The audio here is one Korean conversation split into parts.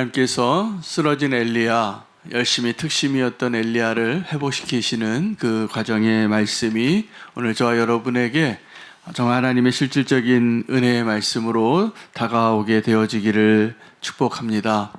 하나님께서 쓰러진 엘리야 열심히 특심이었던 엘리야를 회복시키시는 그 과정의 말씀이 오늘 저와 여러분에게 정말 하나님의 실질적인 은혜의 말씀으로 다가오게 되어지기를 축복합니다.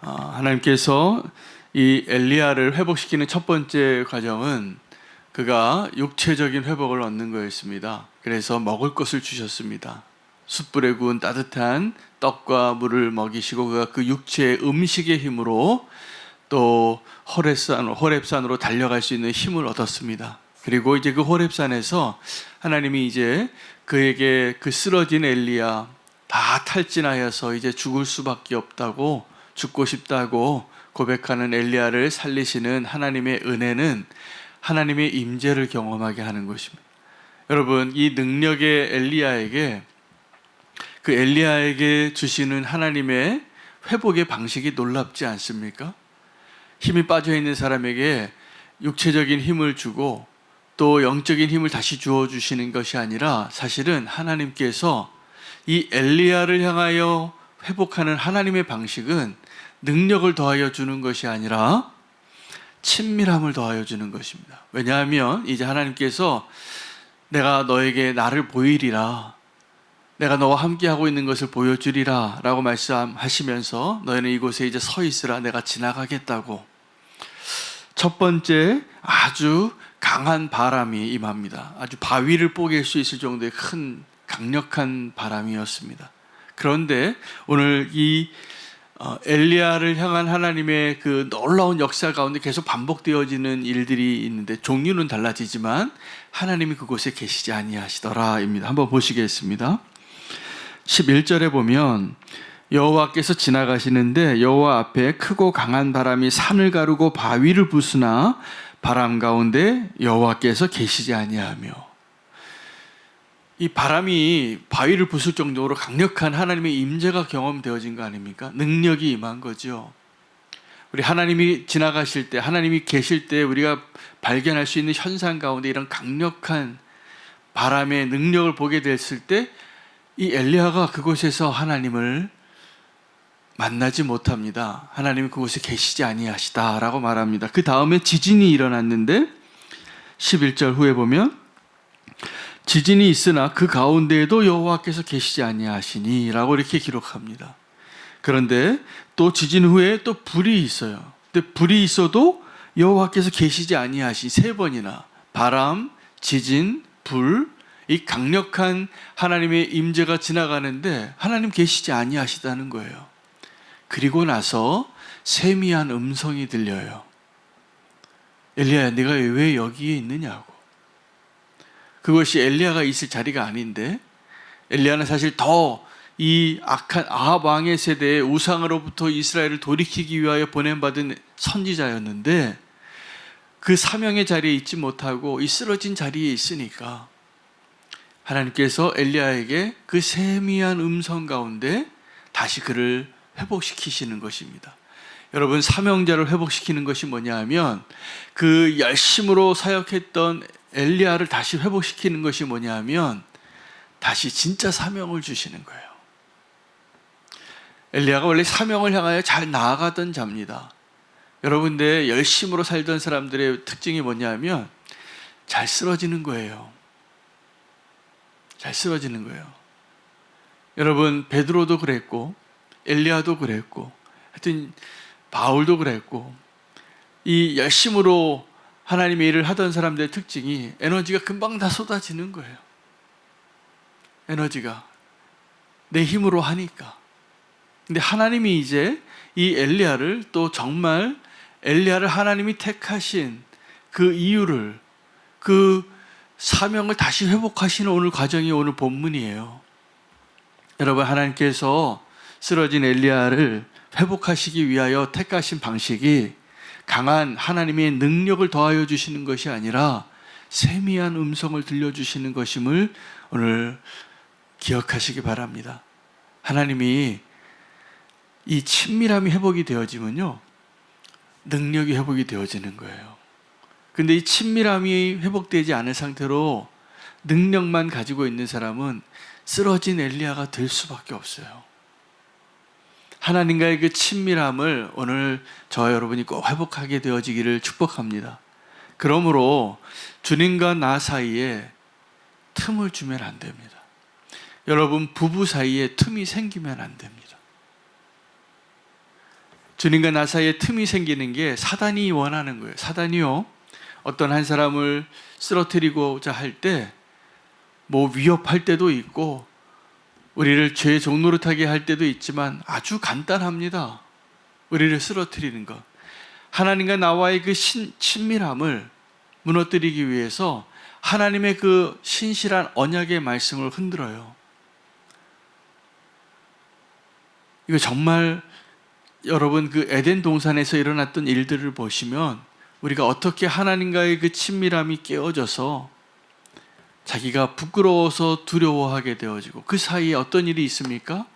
아, 하나님께서 이 엘리야를 회복시키는 첫 번째 과정은 그가 육체적인 회복을 얻는 거였습니다. 그래서 먹을 것을 주셨습니다. 숯불에 구운 따뜻한 떡과 물을 먹이시고 그가 그 육체의 음식의 힘으로 또 호렙산 호렙산으로 달려갈 수 있는 힘을 얻었습니다. 그리고 이제 그 호렙산에서 하나님이 이제 그에게 그 쓰러진 엘리야 다 탈진하여서 이제 죽을 수밖에 없다고 죽고 싶다고 고백하는 엘리야를 살리시는 하나님의 은혜는 하나님의 임재를 경험하게 하는 것입니다. 여러분 이 능력의 엘리야에게 그 엘리야에게 주시는 하나님의 회복의 방식이 놀랍지 않습니까? 힘이 빠져 있는 사람에게 육체적인 힘을 주고 또 영적인 힘을 다시 주어 주시는 것이 아니라 사실은 하나님께서 이 엘리야를 향하여 회복하는 하나님의 방식은 능력을 더하여 주는 것이 아니라 친밀함을 더하여 주는 것입니다. 왜냐하면 이제 하나님께서 내가 너에게 나를 보이리라. 내가 너와 함께 하고 있는 것을 보여주리라 라고 말씀하시면서 너희는 이곳에 이제 서 있으라 내가 지나가겠다고 첫 번째 아주 강한 바람이 임합니다. 아주 바위를 뽀갤 수 있을 정도의 큰 강력한 바람이었습니다. 그런데 오늘 이 어, 엘리야를 향한 하나님의 그 놀라운 역사 가운데 계속 반복되어지는 일들이 있는데 종류는 달라지지만 하나님이 그곳에 계시지 아니하시더라입니다. 한번 보시겠습니다. 11절에 보면 여호와께서 지나가시는데 여호와 앞에 크고 강한 바람이 산을 가르고 바위를 부수나 바람 가운데 여호와께서 계시지 아니하며 이 바람이 바위를 부술 정도로 강력한 하나님의 임재가 경험되어진 거 아닙니까? 능력이 임한 거죠. 우리 하나님이 지나가실 때, 하나님이 계실 때 우리가 발견할 수 있는 현상 가운데 이런 강력한 바람의 능력을 보게 됐을 때 이 엘리야가 그곳에서 하나님을 만나지 못합니다. 하나님이 그곳에 계시지 아니하시다라고 말합니다. 그 다음에 지진이 일어났는데 11절 후에 보면 지진이 있으나 그 가운데에도 여호와께서 계시지 아니하시니라고 이렇게 기록합니다. 그런데 또 지진 후에 또 불이 있어요. 근데 불이 있어도 여호와께서 계시지 아니하시 세 번이나 바람, 지진, 불, 이 강력한 하나님의 임재가 지나가는데 하나님 계시지 아니하시다는 거예요. 그리고 나서 세미한 음성이 들려요. 엘리야야, 네가 왜 여기에 있느냐고. 그것이 엘리야가 있을 자리가 아닌데 엘리야는 사실 더 이 악한 아합 왕의 세대의 우상으로부터 이스라엘을 돌이키기 위하여 보냄받은 선지자였는데 그 사명의 자리에 있지 못하고 이 쓰러진 자리에 있으니까 하나님께서 엘리야에게 그 세미한 음성 가운데 다시 그를 회복시키시는 것입니다. 여러분 사명자를 회복시키는 것이 뭐냐 하면 그 열심으로 사역했던 엘리야를 다시 회복시키는 것이 뭐냐 하면 다시 진짜 사명을 주시는 거예요. 엘리야가 원래 사명을 향하여 잘 나아가던 자입니다. 여러분들 열심으로 살던 사람들의 특징이 뭐냐 하면 잘 쓰러지는 거예요. 잘 쓰러지는 거예요. 여러분 베드로도 그랬고 엘리야도 그랬고 하여튼 바울도 그랬고 이 열심으로 하나님의 일을 하던 사람들의 특징이 에너지가 금방 다 쏟아지는 거예요. 에너지가 내 힘으로 하니까. 근데 하나님이 이제 이 엘리야를 또 정말 엘리야를 하나님이 택하신 그 이유를 그 사명을 다시 회복하시는 오늘 과정이 오늘 본문이에요. 여러분 하나님께서 쓰러진 엘리야를 회복하시기 위하여 택하신 방식이 강한 하나님의 능력을 더하여 주시는 것이 아니라 세미한 음성을 들려주시는 것임을 오늘 기억하시기 바랍니다. 하나님이 이 친밀함이 회복이 되어지면요, 능력이 회복이 되어지는 거예요. 근데 이 친밀함이 회복되지 않은 상태로 능력만 가지고 있는 사람은 쓰러진 엘리야가 될 수밖에 없어요. 하나님과의 그 친밀함을 오늘 저 여러분이 꼭 회복하게 되어지기를 축복합니다. 그러므로 주님과 나 사이에 틈을 주면 안 됩니다. 여러분 부부 사이에 틈이 생기면 안 됩니다. 주님과 나 사이에 틈이 생기는 게 사단이 원하는 거예요. 사단이요. 어떤 한 사람을 쓰러뜨리고자 할 때 뭐 위협할 때도 있고 우리를 죄의 종노릇하게 할 때도 있지만 아주 간단합니다. 우리를 쓰러뜨리는 것. 하나님과 나와의 그 신, 친밀함을 무너뜨리기 위해서 하나님의 그 신실한 언약의 말씀을 흔들어요. 이거 정말 여러분 그 에덴 동산에서 일어났던 일들을 보시면 우리가 어떻게 하나님과의 그 친밀함이 깨어져서 자기가 부끄러워서 두려워하게 되어지고 그 사이에 어떤 일이 있습니까?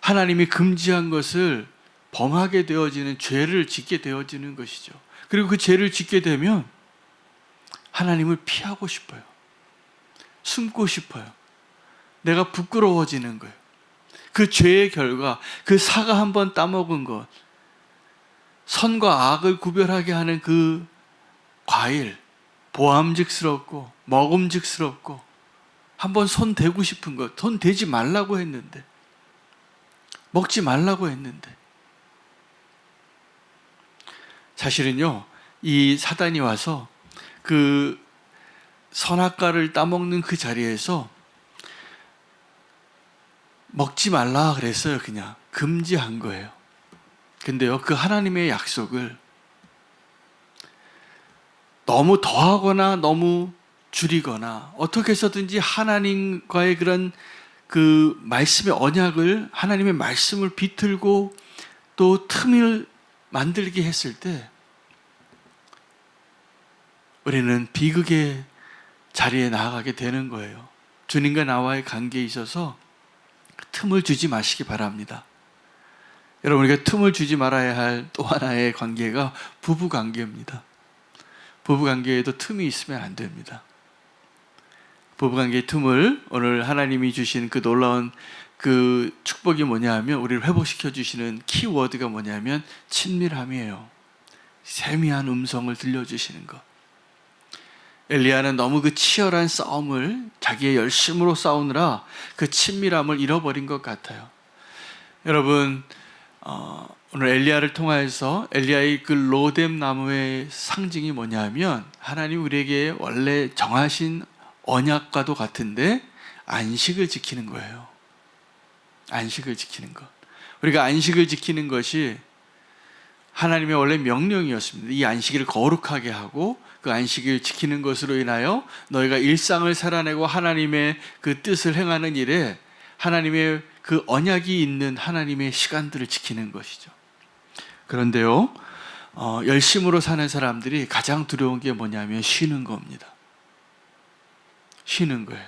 하나님이 금지한 것을 범하게 되어지는 죄를 짓게 되어지는 것이죠. 그리고 그 죄를 짓게 되면 하나님을 피하고 싶어요. 숨고 싶어요. 내가 부끄러워지는 거예요. 그 죄의 결과, 그 사과 한 번 따먹은 것, 선과 악을 구별하게 하는 그 과일, 보암직스럽고 먹음직스럽고 한번 손 대고 싶은 것, 손 대지 말라고 했는데 먹지 말라고 했는데. 사실은요 이 사단이 와서 그 선악과를 따먹는 그 자리에서 먹지 말라 그랬어요 그냥. 금지한 거예요 근데요 그 하나님의 약속을 너무 더하거나 너무 줄이거나 어떻게 해서든지 하나님과의 그런 그 말씀의 언약을 하나님의 말씀을 비틀고 또 틈을 만들게 했을 때 우리는 비극의 자리에 나아가게 되는 거예요. 주님과 나와의 관계에 있어서 틈을 주지 마시기 바랍니다. 여러분 우리가 틈을 주지 말아야 할 또 하나의 관계가 부부 관계입니다. 부부 관계에도 틈이 있으면 안 됩니다. 부부 관계의 틈을 오늘 하나님이 주신 그 놀라운 그 축복이 뭐냐 하면 우리를 회복시켜 주시는 키워드가 뭐냐면 친밀함이에요. 세미한 음성을 들려주시는 것. 엘리야는 너무 그 치열한 싸움을 자기의 열심으로 싸우느라 그 친밀함을 잃어버린 것 같아요. 여러분, 어, 오늘 엘리야를 통하여서 엘리야의 그 로뎀 나무의 상징이 뭐냐면 하나님 우리에게 원래 정하신 언약과도 같은데 안식을 지키는 거예요. 안식을 지키는 것. 우리가 안식을 지키는 것이 하나님의 원래 명령이었습니다. 이 안식일을 거룩하게 하고 그 안식일 지키는 것으로 인하여 너희가 일상을 살아내고 하나님의 그 뜻을 행하는 일에 하나님의 그 언약이 있는 하나님의 시간들을 지키는 것이죠. 그런데요, 어, 열심으로 사는 사람들이 가장 두려운 게 뭐냐면 쉬는 겁니다. 쉬는 거예요.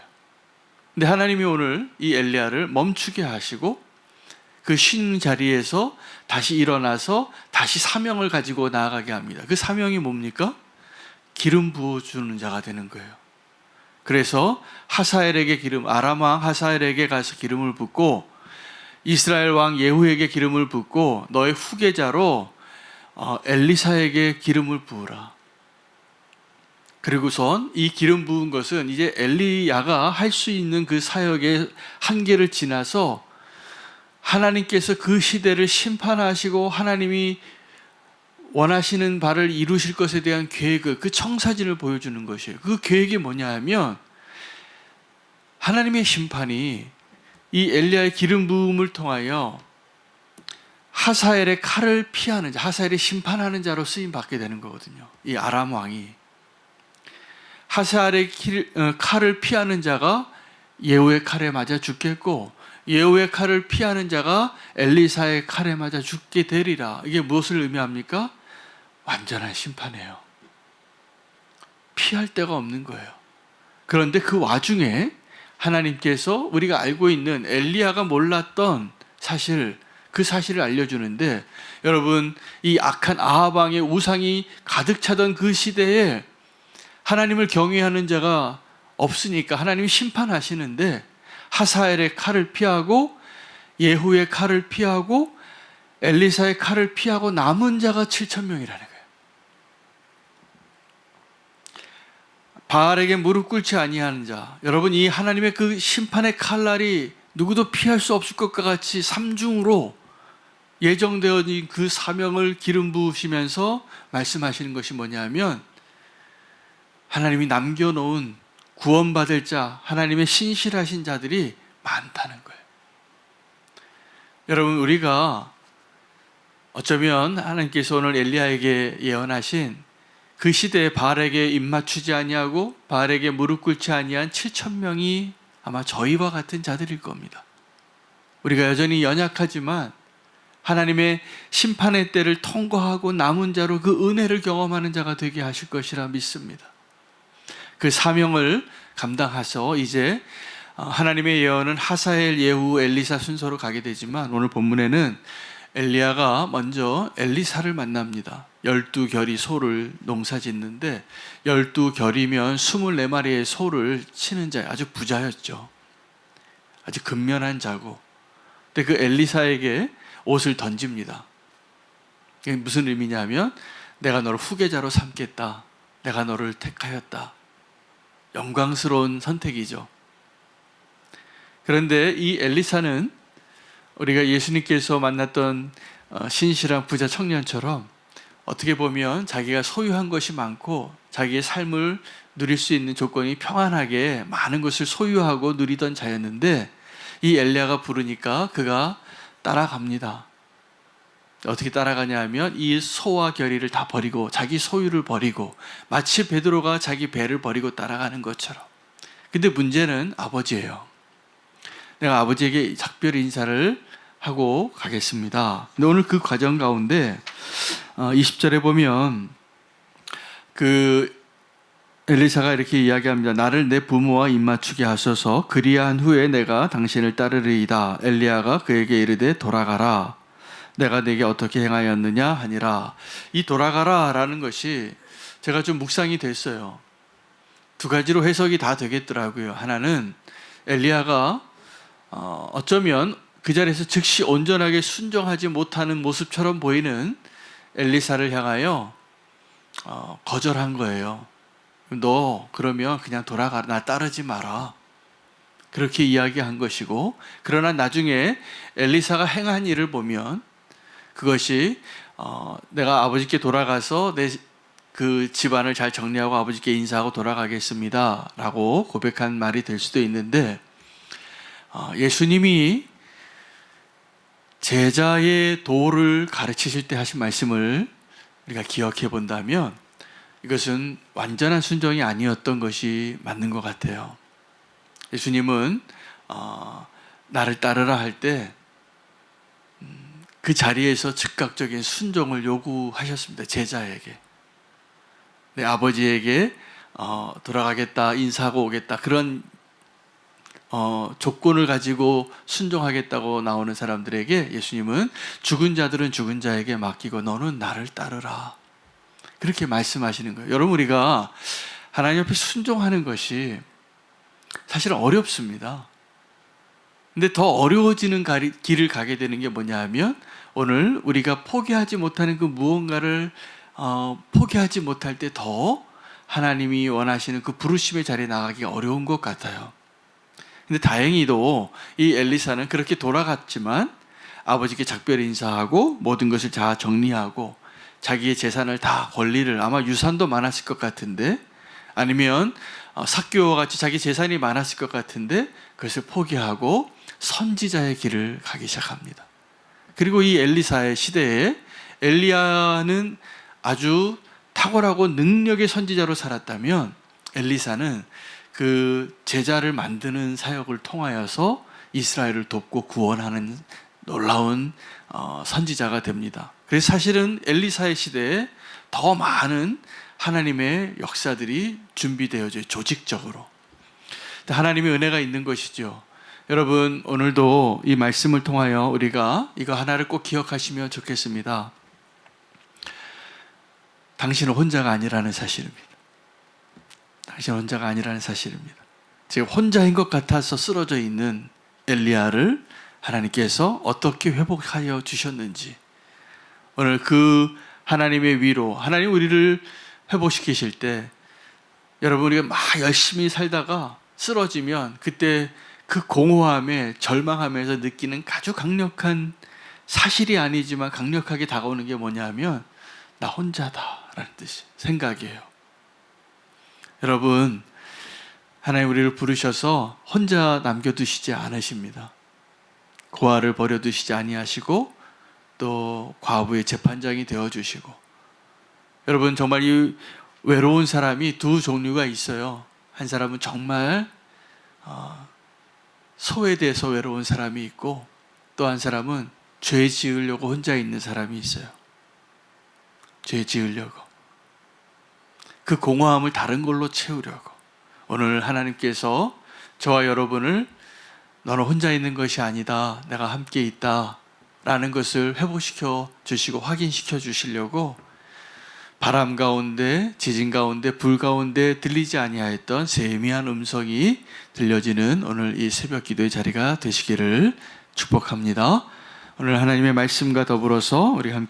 근데 하나님이 오늘 이 엘리야를 멈추게 하시고 그 쉬는 자리에서 다시 일어나서 다시 사명을 가지고 나아가게 합니다. 그 사명이 뭡니까? 기름 부어주는 자가 되는 거예요. 그래서 하사엘에게 기름, 아람 왕 하사엘에게 가서 기름을 붓고 이스라엘 왕 예후에게 기름을 붓고 너의 후계자로 어, 엘리사에게 기름을 부으라. 그리고선 이 기름 부은 것은 이제 엘리야가 할 수 있는 그 사역의 한계를 지나서 하나님께서 그 시대를 심판하시고 하나님이 원하시는 바를 이루실 것에 대한 계획을 그 청사진을 보여주는 것이에요. 그 계획이 뭐냐 하면 하나님의 심판이 이 엘리야의 기름 부음을 통하여 하사엘의 칼을 피하는 자, 하사엘의 심판하는 자로 쓰임 받게 되는 거거든요. 이 아람 왕이 하사엘의 어, 칼을 피하는 자가 예후의 칼에 맞아 죽겠고 예후의 칼을 피하는 자가 엘리사의 칼에 맞아 죽게 되리라. 이게 무엇을 의미합니까? 완전한 심판이에요. 피할 데가 없는 거예요. 그런데 그 와중에 하나님께서 우리가 알고 있는 엘리야가 몰랐던 사실 그 사실을 알려주는데 여러분 이 악한 아하방의 우상이 가득 차던 그 시대에 하나님을 경외하는 자가 없으니까 하나님이 심판하시는데 하사엘의 칼을 피하고 예후의 칼을 피하고 엘리사의 칼을 피하고 남은 자가 7천 명이라는 거예요. 바알에게 무릎 꿇지 아니하는 자. 여러분 이 하나님의 그 심판의 칼날이 누구도 피할 수 없을 것과 같이 삼중으로 예정되어진 그 사명을 기름 부으시면서 말씀하시는 것이 뭐냐면 하나님이 남겨놓은 구원받을 자, 하나님의 신실하신 자들이 많다는 거예요. 여러분, 우리가 어쩌면 하나님께서 오늘 엘리야에게 예언하신 그 시대에 바알에게 입맞추지 아니하고 바알에게 무릎 꿇지 아니한 7천 명이 아마 저희와 같은 자들일 겁니다. 우리가 여전히 연약하지만 하나님의 심판의 때를 통과하고 남은 자로 그 은혜를 경험하는 자가 되게 하실 것이라 믿습니다. 그 사명을 감당하서 이제 어, 하나님의 예언은 하사엘, 예후, 엘리사 순서로 가게 되지만 오늘 본문에는 엘리야가 먼저 엘리사를 만납니다. 열두 결이 소를 농사 짓는데 열두 결이면 24마리의 소를 치는 자 아주 부자였죠. 아주 근면한 자고. 근데 그 엘리사에게 옷을 던집니다. 이게 무슨 의미냐면 내가 너를 후계자로 삼겠다. 내가 너를 택하였다. 영광스러운 선택이죠. 그런데 이 엘리사는 우리가 예수님께서 만났던 어, 신실한 부자 청년처럼 어떻게 보면 자기가 소유한 것이 많고 자기의 삶을 누릴 수 있는 조건이 평안하게 많은 것을 소유하고 누리던 자였는데 이 엘리야가 부르니까 그가 따라갑니다. 어떻게 따라가냐 하면 이 소와 결의를 다 버리고 자기 소유를 버리고 마치 베드로가 자기 배를 버리고 따라가는 것처럼. 근데 문제는 아버지예요. 내가 아버지에게 작별 인사를 하고 가겠습니다. 근데 오늘 그 과정 가운데 20절에 보면 그 엘리사가 이렇게 이야기합니다. 나를 내 부모와 입맞추게 하소서. 그리한 후에 내가 당신을 따르리이다. 엘리야가 그에게 이르되 돌아가라. 내가 내게 어떻게 행하였느냐 하니라. 이 돌아가라라는 것이 제가 좀 묵상이 됐어요. 두 가지로 해석이 다 되겠더라고요. 하나는 엘리야가 어, 어쩌면 그 자리에서 즉시 온전하게 순종하지 못하는 모습처럼 보이는 엘리사를 향하여 어, 거절한 거예요. 너 그러면 그냥 돌아가 나 따르지 마라. 그렇게 이야기한 것이고 그러나 나중에 엘리사가 행한 일을 보면 그것이 어, 내가 아버지께 돌아가서 내 그 집안을 잘 정리하고 아버지께 인사하고 돌아가겠습니다라고 고백한 말이 될 수도 있는데 어, 예수님이 제자의 도를 가르치실 때 하신 말씀을 우리가 기억해 본다면 이것은 완전한 순종이 아니었던 것이 맞는 것 같아요. 예수님은 어, 나를 따르라 할 때그 자리에서 즉각적인 순종을 요구하셨습니다. 제자에게. 내 아버지에게 어, 돌아가겠다, 인사하고 오겠다 그런 어, 조건을 가지고 순종하겠다고 나오는 사람들에게 예수님은 죽은 자들은 죽은 자에게 맡기고 너는 나를 따르라. 그렇게 말씀하시는 거예요. 여러분 우리가 하나님 앞에 순종하는 것이 사실 어렵습니다. 근데 더 어려워지는 길을 가게 되는 게 뭐냐 하면 오늘 우리가 포기하지 못하는 그 무언가를 어, 포기하지 못할 때 더 하나님이 원하시는 그 부르심의 자리에 나가기 어려운 것 같아요. 근데 다행히도 이 엘리사는 그렇게 돌아갔지만 아버지께 작별 인사하고 모든 것을 다 정리하고 자기의 재산을 다 권리를 아마 유산도 많았을 것 같은데 아니면 어, 사교와 같이 자기 재산이 많았을 것 같은데 그것을 포기하고 선지자의 길을 가기 시작합니다. 그리고 이 엘리사의 시대에 엘리야는 아주 탁월하고 능력의 선지자로 살았다면 엘리사는 그 제자를 만드는 사역을 통하여서 이스라엘을 돕고 구원하는 놀라운 어, 선지자가 됩니다. 그래서 사실은 엘리사의 시대에 더 많은 하나님의 역사들이 준비되어져 조직적으로. 하나님의 은혜가 있는 것이죠. 여러분 오늘도 이 말씀을 통하여 우리가 이거 하나를 꼭 기억하시면 좋겠습니다. 당신은 혼자가 아니라는 사실입니다. 당신은 혼자가 아니라는 사실입니다. 지금 혼자인 것 같아서 쓰러져 있는 엘리야를 하나님께서 어떻게 회복하여 주셨는지 오늘 그 하나님의 위로, 하나님 우리를 회복시키실 때 여러분 우리가 막 열심히 살다가 쓰러지면 그때 그 공허함에 절망하면서 느끼는 아주 강력한 사실이 아니지만 강력하게 다가오는 게 뭐냐면 나 혼자다라는 뜻이 생각이에요. 여러분 하나님 우리를 부르셔서 혼자 남겨두시지 않으십니다. 고아를 버려두시지 아니하시고 또 과부의 재판장이 되어 주시고 여러분 정말 이 외로운 사람이 두 종류가 있어요. 한 사람은 정말 어, 소외돼서 외로운 사람이 있고 또 한 사람은 죄 지으려고 혼자 있는 사람이 있어요. 죄 지으려고 그 공허함을 다른 걸로 채우려고 오늘 하나님께서 저와 여러분을 너는 혼자 있는 것이 아니다. 내가 함께 있다. 라는 것을 회복시켜 주시고 확인시켜 주시려고 바람 가운데 지진 가운데 불 가운데 들리지 아니하였던 세미한 음성이 들려지는 오늘 이 새벽 기도의 자리가 되시기를 축복합니다. 오늘 하나님의 말씀과 더불어서 우리 함께